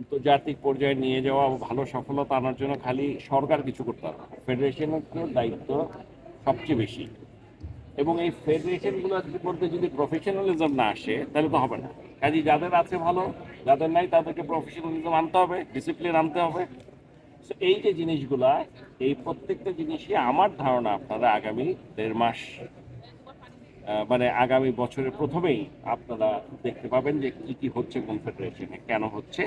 আন্তর্জাতিক পর্যায়ে নিয়ে যাওয়া ভালো সফলতা আনার জন্য খালি সরকার কিছু করতে হবে ফেডারেশনের দায়িত্ব সবচেয়ে বেশি। এবং এই ফেডারেশনগুলোর মধ্যে যদি প্রফেশনালিজম না আসে তাহলে তো হবে না। কাজে যাদের আছে ভালো যাদের নাই তাদেরকে প্রফেশনালিজম আনতে হবে ডিসিপ্লিন আনতে হবে। So, এই যে জিনিসগুলা এই প্রত্যেকটা জিনিসই আমার ধারণা আপনারা আগামী দেড় মাস মানে আগামী বছরের প্রথমেই আপনারা দেখতে পাবেন যে কি কি হচ্ছে কনফেডারেশনে কেন হচ্ছে।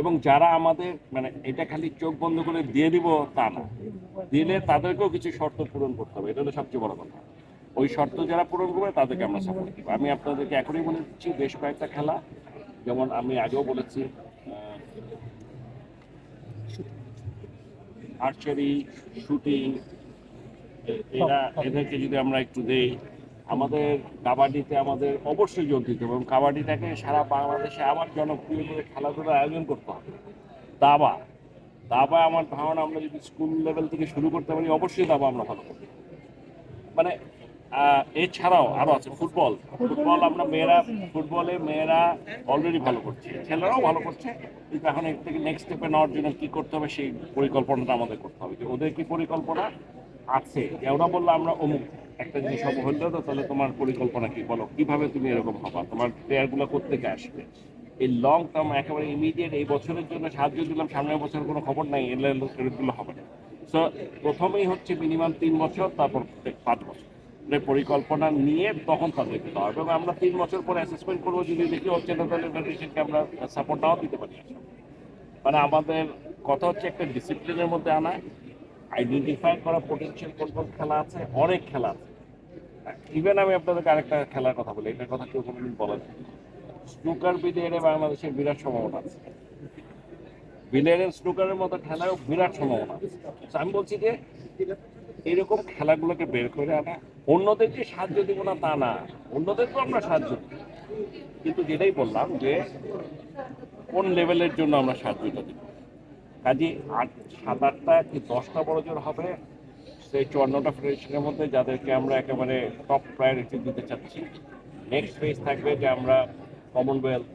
এবং যারা আমাদের মানে এটা খালি চোখ বন্ধ করে দিয়ে দিব তা না। দিলে তাদেরকেও কিছু শর্ত পূরণ করতে হবে, এটা হলো সবচেয়ে বড় কথা। ওই শর্ত যারা পূরণ করবে তাদেরকে আমরা সাপোর্ট দিব। আমি আপনাদেরকে এখনই মনে দিচ্ছি, বেশ কয়েকটা খেলা, যেমন আমি আগেও বলেছি আর্চারি শুটিং এরা এদেরকে যদি আমরা একটু দেই আমাদের কাবাডিতে আমাদের অবশ্যই যোগ দিতে হবে এবং কাবাডিটাকে সারা বাংলাদেশে আবার জনপ্রিয় করে খেলাধুলার আয়োজন করতে হবে। দাবা। দাবা আমার ধারণা আমরা যদি স্কুল লেভেল থেকে শুরু করতে পারি, অবশ্যই দাবা আমরা ভালো করতে মানে এছাড়াও আরও আছে ফুটবল। ফুটবল আমরা মেয়েরা, ফুটবলে মেয়েরা অলরেডি ভালো করছে। ছেলেরাও ভালো করছে। কিন্তু এখন এর থেকে নেক্সট স্টেপে নেওয়ার জন্য কী করতে হবে সেই পরিকল্পনাটা আমাদের করতে হবে। যে ওদের কি পরিকল্পনা আছে? ওরা বলল আমরা অমুক একটা জিনিস হইল তো তাহলে তোমার পরিকল্পনা কি? বলো, কীভাবে তুমি এরকম হবা? তোমার প্লেয়ারগুলো কোথেকে আসবে? এই লং টার্ম একেবারে ইমিডিয়েট এই বছরের জন্য সাহায্য দিলাম, সামনের বছর কোনো খবর নাই এগুলো হবে না। সো প্রথমেই হচ্ছে মিনিমাম তিন বছর, তারপর পাঁচ বছর। এর পরিকল্পনা নিয়ে তখন তাদের দিতে হবে। এবং আমরা তিন বছর পরে অ্যাসেসমেন্ট করব, যদি দেখি হচ্ছে না, তাহলে ফেডারেশনকে আমরা সাপোর্ট নাও দিতে পারি। মানে আমাদের কথা হচ্ছে একটা ডিসিপ্লিনের মধ্যে আনা আইডেন্টিফাই করা পোটেনশিয়াল কোন কোন খেলা আছে, অনেক খেলা আছে। ইভেন আমি আপনাদেরকে আরেকটা খেলার কথা বলি, এটার কথা কেউ কোনোদিন বলেন। স্নুকার বিলিয়ারে বাংলাদেশের বিরাট সম্ভাবনা আছে। বিলিয়ারের স্নুকারের মতো খেলারও বিরাট সম্ভাবনা আছে। আমি বলছি যে, এরকম খেলাগুলোকে বের করে আনা অন্যদেরকে সাহায্য দিব না, তা না। অন্যদেরকেও আমরা সাহায্য কিন্তু যেটাই বললাম যে, কোন লেভেলের জন্য আমরা সাহায্যটা দিব? কাজে আট, সাত, আটটা কি দশটা বড় জোর হবে, সেই চুয়ান্নটা ফেডারেশনের মধ্যে যাদেরকে আমরা একেবারে টপ প্রায়োরিটি দিতে চাচ্ছি। নেক্সট ফেজ থাকবে যে আমরা কমনওয়েলথ